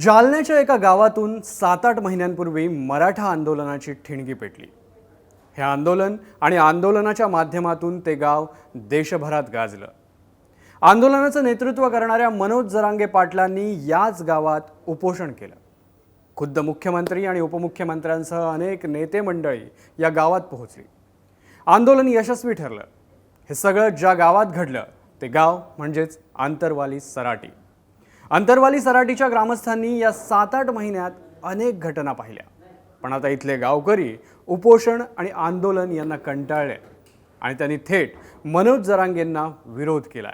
जालन्याच्या एका गावातून सात आठ महिन्यांपूर्वी मराठा आंदोलनाची ठिणगी पेटली. हे आंदोलन आणि आंदोलनाच्या माध्यमातून ते गाव देशभरात गाजलं. आंदोलनाचं नेतृत्व करणाऱ्या मनोज जरांगे पाटलांनी याच गावात उपोषण केलं. खुद्द मुख्यमंत्री आणि उपमुख्यमंत्र्यांसह अनेक नेते मंडळी या गावात पोहोचली. आंदोलन यशस्वी ठरलं. हे सगळं ज्या गावात घडलं ते गाव म्हणजेच आंतरवाली सराटी. अंतरवाली सराटीच्या ग्रामस्थांनी या सात आठ महिन्यात अनेक घटना पाहिल्या. पण आता इथले गावकरी उपोषण आणि आंदोलन यांना कंटाळले आणि त्यांनी थेट मनोज जरांगेंना विरोध केला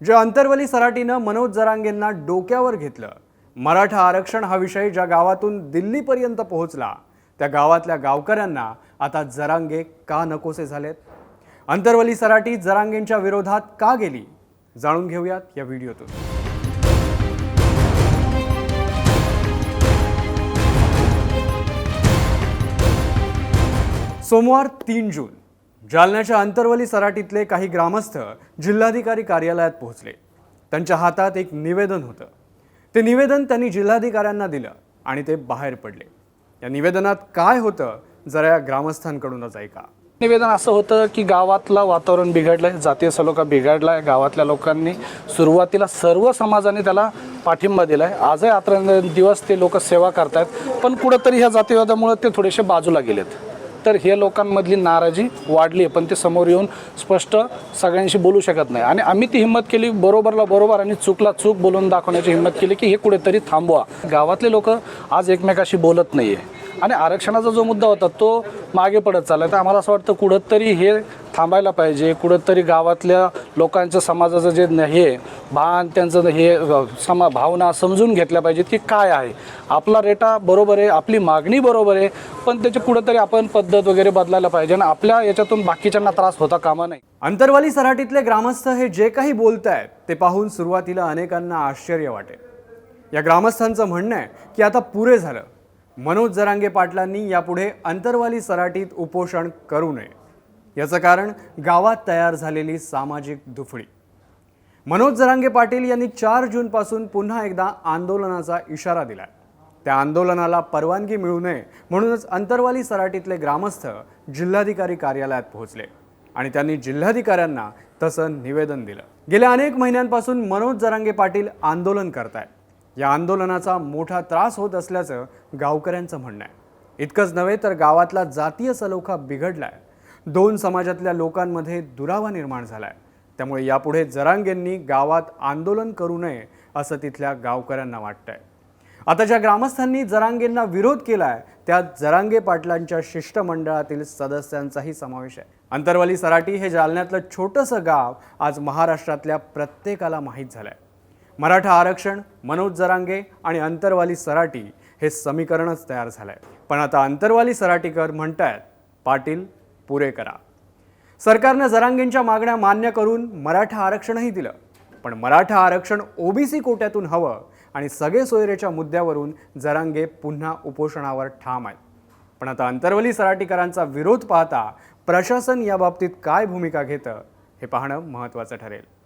ज्या अंतरवली सराटीनं मनोज जरांगेंना डोक्यावर घेतलं मराठा आरक्षण हा विषय ज्या गावातून दिल्लीपर्यंत पोहोचला त्या गावातल्या गावकऱ्यांना आता जरांगे का नकोसे झालेत? अंतरवली सराटी जरांगेंच्या विरोधात का गेली? जाणून घेऊयात या व्हिडिओतून. सोमवार तीन जून जालन्याच्या अंतरवली सराटीतले काही ग्रामस्थ जिल्हाधिकारी कार्यालयात पोहोचले. त्यांच्या हातात एक निवेदन होतं. ते निवेदन त्यांनी जिल्हाधिकाऱ्यांना दिलं आणि ते बाहेर पडले. या निवेदनात काय होतं जरा या ग्रामस्थांकडूनच ऐका. निवेदन असं होतं की गावातलं वातावरण बिघडलंय जातीय सलोखा बिघडलाय गावातल्या लोकांनी सुरुवातीला सर्व समाजाने त्याला पाठिंबा दिलाय. आजही आता दिवस ते लोक सेवा करतायत पण कुठंतरी ह्या जातीवादामुळे ते थोडेसे बाजूला गेलेत. तर हे लोकांमधली नाराजी वाढली आहे. पण ते समोर येऊन स्पष्ट सगळ्यांशी बोलू शकत नाही. आणि आम्ही ती हिंमत केली बरोबरला बरोबर आणि चूकला चूक बोलून दाखवण्याची हिंमत केली की हे कुठेतरी थांबवा. गावातले लोक आज एकमेकाशी बोलत नाही आहे आणि आरक्षणाचा जो मुद्दा होता तो मागे पडत चाललं तर आम्हाला असं वाटतं कुठंतरी हे थांबायला पाहिजे कुठंतरी गावातल्या लोकांचं समाजाचं जे हे भान त्यांचं हे समा भावना समजून घेतल्या पाहिजेत की काय आहे. आपला रेटा बरोबर आहे आपली मागणी बरोबर आहे पण त्याची कुठंतरी आपण पद्धत वगैरे बदलायला पाहिजे आणि आपल्या याच्यातून बाकीच्यांना त्रास होता कामा नाही अंतरवाली सराटीतले ग्रामस्थ हे जे काही बोलत आहेत ते पाहून सुरुवातीला अनेकांना आश्चर्य वाटेल. या ग्रामस्थांचं म्हणणं आहे की आता पुरे झालं. मनोज जरांगे पाटलांनी यापुढे अंतरवाली सराटीत उपोषण करू नये. याचं कारण गावात तयार झालेली सामाजिक दुफळी. मनोज जरांगे पाटील यांनी चार जूनपासून पुन्हा एकदा आंदोलनाचा इशारा दिला त्या आंदोलनाला परवानगी मिळू नये म्हणूनच अंतरवाली सराटीतले ग्रामस्थ जिल्हाधिकारी कार्यालयात पोहोचले आणि त्यांनी जिल्हाधिकाऱ्यांना तसं निवेदन दिलं. गेल्या अनेक महिन्यांपासून मनोज जरांगे पाटील आंदोलन करतायत. या आंदोलनाचा मोठा त्रास होत असल्याचं गावकऱ्यांचं म्हणणं आहे. इतकंच नव्हे तर गावातला जातीय सलोखा बिघडलाय. दोन समाजातल्या लोकांमध्ये दुरावा निर्माण झालाय. त्यामुळे यापुढे जरांगेंनी गावात आंदोलन करू नये असं तिथल्या गावकऱ्यांना वाटतंय. आता ज्या ग्रामस्थांनी जरांगेंना विरोध केलाय त्यात जरांगे पाटलांच्या शिष्टमंडळातील सदस्यांचाही समावेश आहे. अंतरवली सराटी हे जालन्यातलं छोटंसं गाव आज महाराष्ट्रातल्या प्रत्येकाला माहीत झालंय. मराठा आरक्षण मनोज जरांगे आणि अंतरवाली सराटी हे समीकरणच तयार झालंय. पण आता अंतरवाली सराटीकर म्हणतायत पाटील पुरे करा. सरकारनं जरांगेंच्या मागण्या मान्य करून मराठा आरक्षणही दिलं. पण मराठा आरक्षण ओबीसी कोट्यातून हवं आणि सगळे सोयरेच्या मुद्द्यावरून जरांगे पुन्हा उपोषणावर ठाम आहेत. पण आता अंतरवली सराटीकरांचा विरोध पाहता प्रशासन याबाबतीत काय भूमिका घेतं हे पाहणं महत्त्वाचं ठरेल.